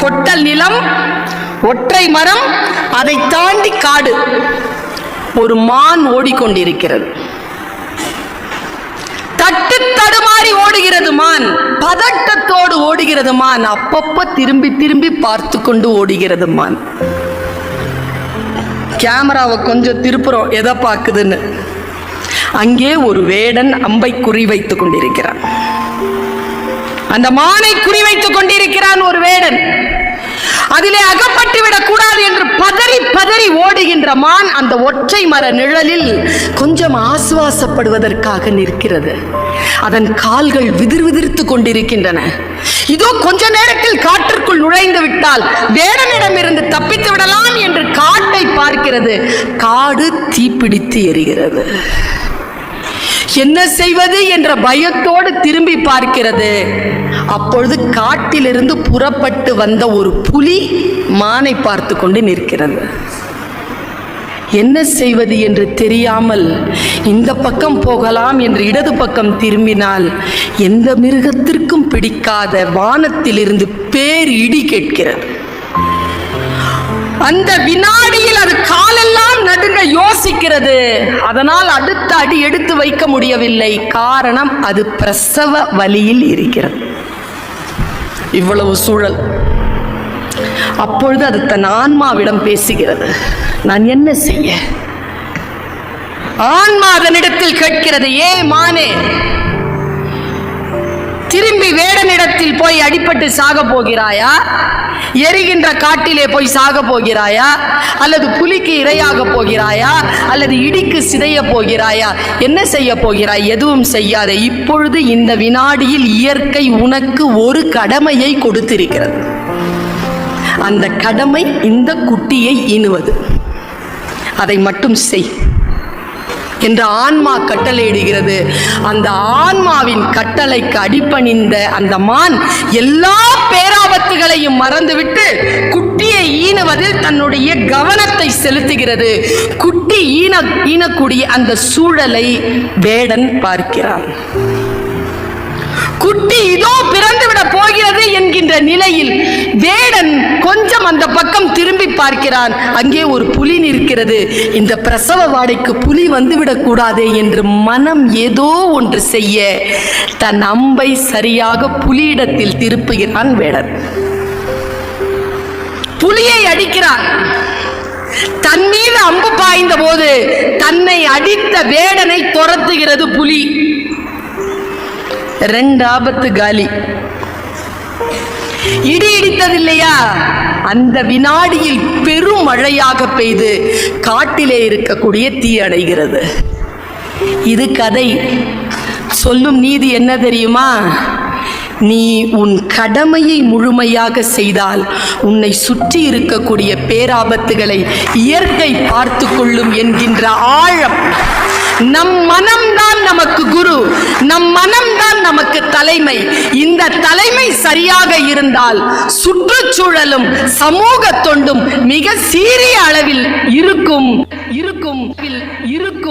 பொட்டல் நிலம் ஒற்றை மரம் அதை தாண்டி காடு. ஒரு மான் ஓடிக்கொண்டிருக்கிறது. தட்டு தடுமாறி ஓடுகிறது மான் பதட்டத்தோடு ஓடுகிறது மான் அப்பப்ப திரும்பி திரும்பி பார்த்து கொண்டு ஓடுகிறது மான். கேமராவை கொஞ்சம் திருப்புறோம் எதை பார்க்குதுன்னு. அங்கே ஒரு வேடன் அம்பை குறி வைத்துக் கொண்டிருக்கிறான். அந்த மானை குறிவைத்துக் கொண்டிருக்கிறான் ஒரு வேடன். அதிலே அகப்பட்டு விடக்கூடாது என்று பதறி பதறி ஓடுகின்ற மான் அந்த ஒற்றை மர நிழலில் கொஞ்சம் ஆசுவாசப்படுவதற்காக நிற்கிறது. அதன் கால்கள் விதிர் விதிர்த்து கொண்டிருக்கின்றன. இதோ கொஞ்ச நேரத்தில் காற்றுக்குள் நுழைந்து விட்டால் வேடனிடமிருந்து தப்பித்து விடலாம் என்று காட்டை பார்க்கிறது. காடு தீப்பிடித்து எரிகிறது. என்ன செய்வது என்ற பயத்தோடு திரும்பி பார்க்கிறது. அப்பொழுது காட்டிலிருந்து புறப்பட்டு வந்த ஒரு புலி மானை பார்த்து கொண்டு நிற்கிறது. என்ன செய்வது என்று தெரியாமல் இந்த பக்கம் போகலாம் என்று இடது பக்கம் திரும்பினால் எந்த மிருகத்திற்கும் பிடிக்காத வானத்திலிருந்து பேர் இடி கேட்கிறது. அந்த வினாடியில் அது காலெல்லாம் நடுங்க யோசிக்கிறது. அதனால் அடுத்த அடி எடுத்து வைக்க முடியவில்லை. காரணம் அது பிரசவ வழியில் இருக்கிறது. இவ்வளவு சூழல். அப்பொழுது அது தன் ஆன்மாவிடம் பேசுகிறது. நான் என்ன செய்ய? ஆன்மா அதனிடத்தில் கேட்கிறது ஏ மானே உயரத்தில் போய் அடிபட்டு சாக போகிறாயா? எரிகின்ற காட்டிலே போய் சாக போகிறாயா? அல்லது புலிக்கு இரையாக போகிறாயா? அல்லது இடிக்கு சிதைய போகிறாயா? என்ன செய்ய போகிறாய்? எதுவும் செய்யாதே. இப்பொழுது இந்த வினாடியில் இயற்கை உனக்கு ஒரு கடமையை கொடுத்திருக்கிறது. அந்த கடமை இந்த குட்டியை ஈனுவது அதை மட்டும் செய். என்ற ஆன்மா கட்டளையிடுகிறது. அந்த ஆன்மாவின் கட்டளைக்கு அடிபணிந்த அந்த மான் எல்லா பேராபத்துகளையும் மறந்துவிட்டு குட்டியை ஈனுவதில் தன்னுடைய கவனத்தை செலுத்துகிறது. குட்டி ஈன ஈனக்கூடிய அந்த சூழலை வேடன் பார்க்கிறான். குட்டி இதோ பிறந்துவிட போகிறது என்கின்ற நிலையில் அந்த பக்கம் திரும்பி பார்க்கிறான். அங்கே ஒரு புலி நிற்கிறது. இந்த பிரசவ வாடைக்கு புலி வந்துவிடக் கூடாதே என்று மனம் ஏதோ ஒன்று செய்ய தன் அம்பை சரியாக புலியிடத்தில் திருப்புகிறான் வேடன் புலியை அடிக்கிறான். தன் மீது அம்பு பாய்ந்த போது தன்னை அடித்த வேடனை துரத்துகிறது புலி. ரெண்டு ஆபத்து காலி. இடி இடித்ததில்லையா? அந்த வினாடியில் பெரும் மழையாக பெய்து காட்டிலே இருக்கக்கூடிய தீ அடைகிறது இது கதை. சொல்லும் நீதி என்ன தெரியுமா? நீ உன் கடமையை முழுமையாக செய்தால் உன்னை சுற்றி இருக்கக்கூடிய பேராபத்துகளை இயற்கை பார்த்து கொள்ளும் என்கின்ற ஆழம் நம் மனம்தான் நமக்கு குரு. நம் மனம்தான் நமக்கு தலைமை. இந்த தலைமை சரியாக இருந்தால் சுற்றுச்சூழலும் சமூக தொண்டும் மிக சீரிய அளவில் இருக்கும் இருக்கும் இருக்கும்.